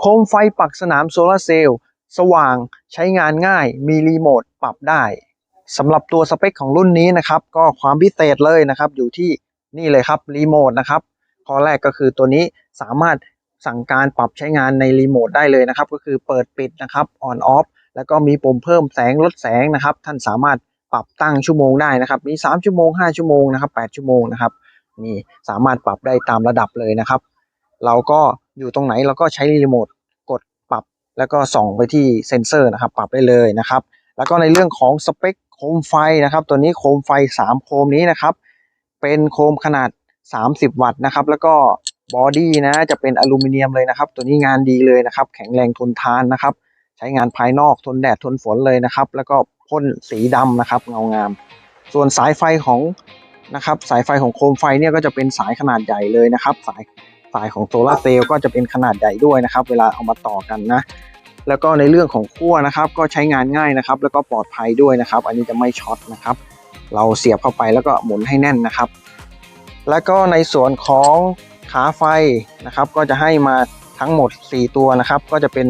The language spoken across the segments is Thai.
โคมไฟปักสนามโซลาร์เซลล์สว่างใช้งานง่าย มีรีโมทปรับได้สำหรับตัวสเปคของรุ่นนี้นะครับ ก็ความพิเศษเลยนะครับ อยู่ที่นี่เลยครับรีโมทนะครับข้อแรกก็คือตัวนี้สามารถสั่งการปรับใช้งานในรีโมทได้เลยนะครับ ก็คือเปิดปิดนะครับออนออฟแล้วก็มีปุ่มเพิ่มแสงลดแสงนะครับ ท่านสามารถปรับตั้งชั่วโมงได้นะครับ มี 3 ชั่วโมง 5 ชั่วโมงนะครับ8ชั่วโมงนะครับนี่สามารถปรับได้ตามระดับเลยนะครับ เราก็ อยู่ตรงไหนเราก็ใช้รีโมทกดปรับ แล้วก็ส่องไปที่เซ็นเซอร์นะครับ ปรับได้เลยนะครับ แล้วก็ในเรื่องของสเปคโคมไฟนะครับ ตัวนี้โคมไฟ 3 โคมนี้นะครับ เป็นโคมขนาด 30 วัตต์นะครับ แล้วก็บอดี้นะจะเป็นอลูมิเนียมเลยนะครับ ตัวนี้งานดีเลยนะครับ แข็งแรงทนทานนะครับ ใช้งานภายนอกทนแดดทนฝนเลยนะครับ แล้วก็พ่นสีดำนะครับ เงางาม ส่วนสายไฟของนะครับ สายไฟของโคมไฟเนี่ยก็จะเป็นสายขนาดใหญ่เลยนะครับ สาย สายของโซลาร์เซลล์ก็จะเป็นขนาดใหญ่ด้วยนะครับ เวลาเอามาต่อกันนะ แล้วก็ในเรื่องของขั้วนะครับ ก็ใช้งานง่ายนะครับ แล้วก็ปลอดภัยด้วยนะครับ อันนี้จะไม่ช็อตนะครับ เราเสียบเข้าไปแล้วก็หมุนให้แน่นนะครับ แล้วก็ในส่วนของขาไฟนะครับ ก็จะให้มาทั้งหมด 4 ตัวนะครับ ก็จะเป็น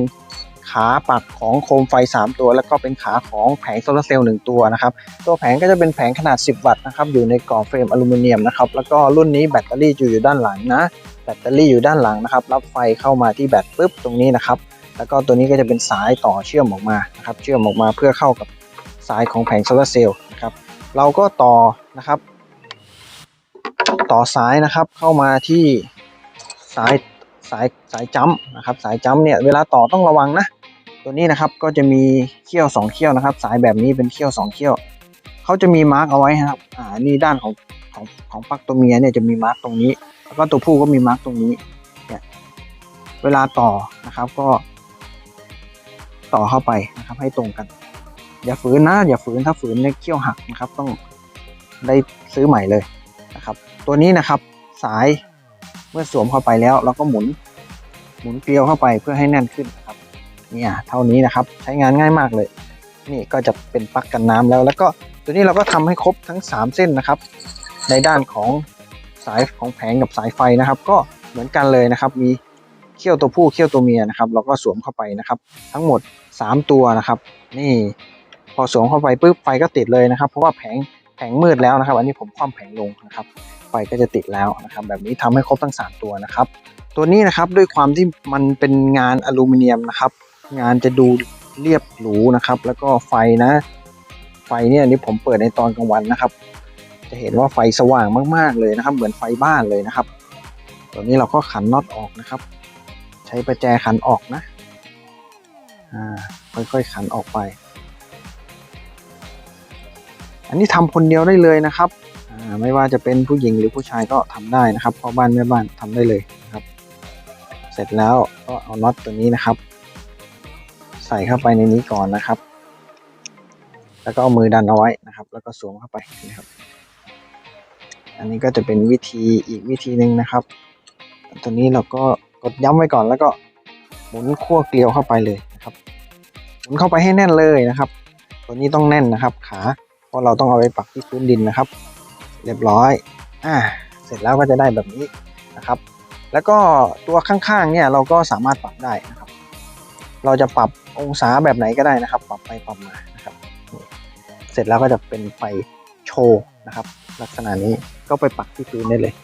ขาปักของโคมไฟ 3 ตัว แล้วก็เป็นขาของแผงโซลาร์เซลล์1ตัวนะครับตัวแผงก็จะเป็นแผงขนาด 10 วัตต์นะครับอยู่ในกรอบเฟรมอลูมิเนียมนะครับแล้วก็รุ่นนี้แบตเตอรี่อยู่อยู่ด้านหลังนะ ตเตอรี่อยู่ด้านหลังนะครับ รับไฟเข้ามาที่แบตปุ๊บตรงนี้นะครับ แล้วก็ตัวนี้ก็จะเป็นสายต่อเชื่อมออกมานะครับ เชื่อมออกมาเพื่อเข้ากับสายของแผงโซลาร์เซลล์นะครับ เราก็ต่อนะครับ ต่อสายนะครับเข้ามาที่สายสายสายจัมนะครับ สายจัมเนี่ยเวลาต่อต้องระวังนะ ตัวนี้นะครับก็จะมีเขี้ยวสองเขี้ยวนะครับ สายแบบนี้เป็นเขี้ยวสองเขี้ยวเขาจะมีมาร์กเอาไว้นะครับ อ่านี่ด้านของของของปลั๊กตัวเมียเนี่ยจะมีมาร์กตรงนี้ แล้วก็ตัวผู้ก็มีมาร์กตรงนี้เนี่ยเวลาต่อนะครับก็ ต่อเข้าไปนะครับ ให้ตรงกัน อย่าฝืนนะ อย่าฝืนถ้าฝืนเนี่ยเขี้ยวหักนะครับ ต้องได้ซื้อใหม่เลยนะครับ ตัวนี้นะครับ สายเมื่อสวมเข้าไปแล้ว เราก็หมุนหมุนเกลียวเข้าไปเพื่อให้แน่นขึ้นนะครับเนี่ยเท่านี้นะครับใช้งานง่ายมากเลย นี่ก็จะเป็นปลั๊กกันน้ำแล้ว แล้วก็ตัวนี้เราก็ทำให้ครบทั้ง 3 เส้นนะครับ ในด้านของ สายของแผงกับสายไฟนะครับ ก็เหมือนกันเลยนะครับ มีเขี้ยวตัวผู้เขี้ยวตัวเมียนะครับเราก็สวมเข้าไปนะครับ ทั้งหมด 3 ตัวนะครับ นี่พอสวมเข้าไปปุ๊บไฟก็ติดเลยนะครับ เพราะว่าแผงแผงมืดแล้วนะครับ อันนี้ผมคว่ำแผงลงนะครับ ไฟก็จะติดแล้วนะครับ แบบนี้ทำให้ครบทั้ง 3 ตัวนะครับ ตัวนี้นะครับด้วยความที่มันเป็นงานอลูมิเนียมนะครับ งานจะดูเรียบหรูนะครับ แล้วก็ไฟนะ ไฟเนี่ยนี่ผมเปิดในตอนกลางวันนะครับ จะเห็นว่าไฟสว่างมากๆเลยนะครับ เหมือนไฟบ้านเลยนะครับ ตัวนี้เราก็ขันน็อตออกนะครับ ใช้ประแจขันออกนะอ่าค่อยๆขันออกไป อันนี้ทำคนเดียวได้เลยนะครับอ่าไม่ว่าจะเป็นผู้หญิงหรือผู้ชายก็ทำได้นะครับพ่อบ้านแม่บ้านทำได้เลยนะครับ เสร็จแล้วก็เอาน็อตตัวนี้นะครับ ใส่เข้าไปในนี้ก่อนนะครับแล้วก็เอามือดันเอาไว้นะครับ แล้วก็สวมเข้าไปนะครับ อันนี้ก็จะเป็นวิธีอีกวิธีหนึ่งนะครับ ตัวนี้เราก็กดย้ำไว้ก่อนแล้วก็หมุนขั้วเกลียวเข้าไปเลยนะครับ หมุนเข้าไปให้แน่นเลยนะครับ ตัวนี้ต้องแน่นนะครับ ขาเพราะเราต้องเอาไปปักที่พื้นดินนะครับ เรียบร้อยอ่าเสร็จแล้วก็จะได้แบบนี้นะครับ แล้วก็ตัวข้างๆเนี่ยเราก็สามารถปรับได้นะครับ เราจะปรับองศาแบบไหนก็ได้นะครับ ปรับไปปรับมานะครับ เสร็จแล้วก็จะเป็นไฟโชว์ นะครับ ลักษณะนี้ก็ไปปักที่พื้นได้เลย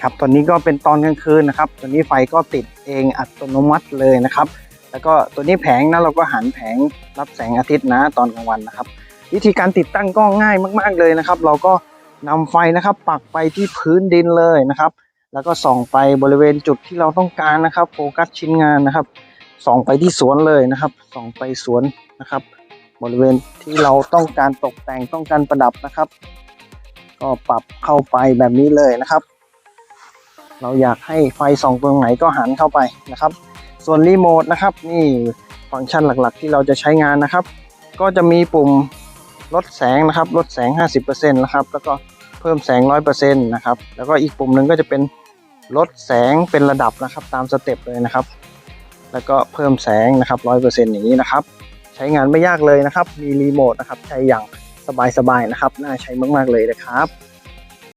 ครับตอนนี้ก็เป็นตอนกลางคืนนะครับ ตัวนี้ไฟก็ติดเองอัตโนมัติเลยนะครับ แล้วก็ตัวนี้แผงนะเราก็หันแผงรับแสงอาทิตย์นะตอนกลางวันนะครับ วิธีการติดตั้งก็ง่ายมาก ๆเลยนะครับ เราก็นำไฟนะครับปักไปที่พื้นดินเลยนะครับ แล้วก็ส่องไปบริเวณจุดที่เราต้องการนะครับ โฟกัสชิ้นงานนะครับ ส่องไปที่สวนเลยนะครับ ส่องไปสวนนะครับ บริเวณที่เราต้องการตกแต่งต้องการประดับนะครับ ก็ปรับเข้าไปแบบนี้เลยนะครับ เราอยากให้ไฟส่องตรงไหนก็หันเข้าไปนะครับ ส่วนรีโมทนะครับ นี่ฟังก์ชันหลักๆ ที่เราจะใช้งานนะครับ ก็จะมีปุ่มลดแสงนะครับลดแสง 50%นะครับแล้วก็เพิ่มแสง 100%นะครับแล้วก็อีกปุ่มหนึ่งก็จะเป็นลดแสงเป็นระดับนะครับตามสเต็ปเลยนะครับ แล้วก็เพิ่มแสงนะครับ 100%อย่างนี้นะครับ ใช้งานไม่ยากเลยนะครับ มีรีโมทนะครับ ใช้อย่างสบายๆนะครับ น่าใช้มากๆเลยนะครับ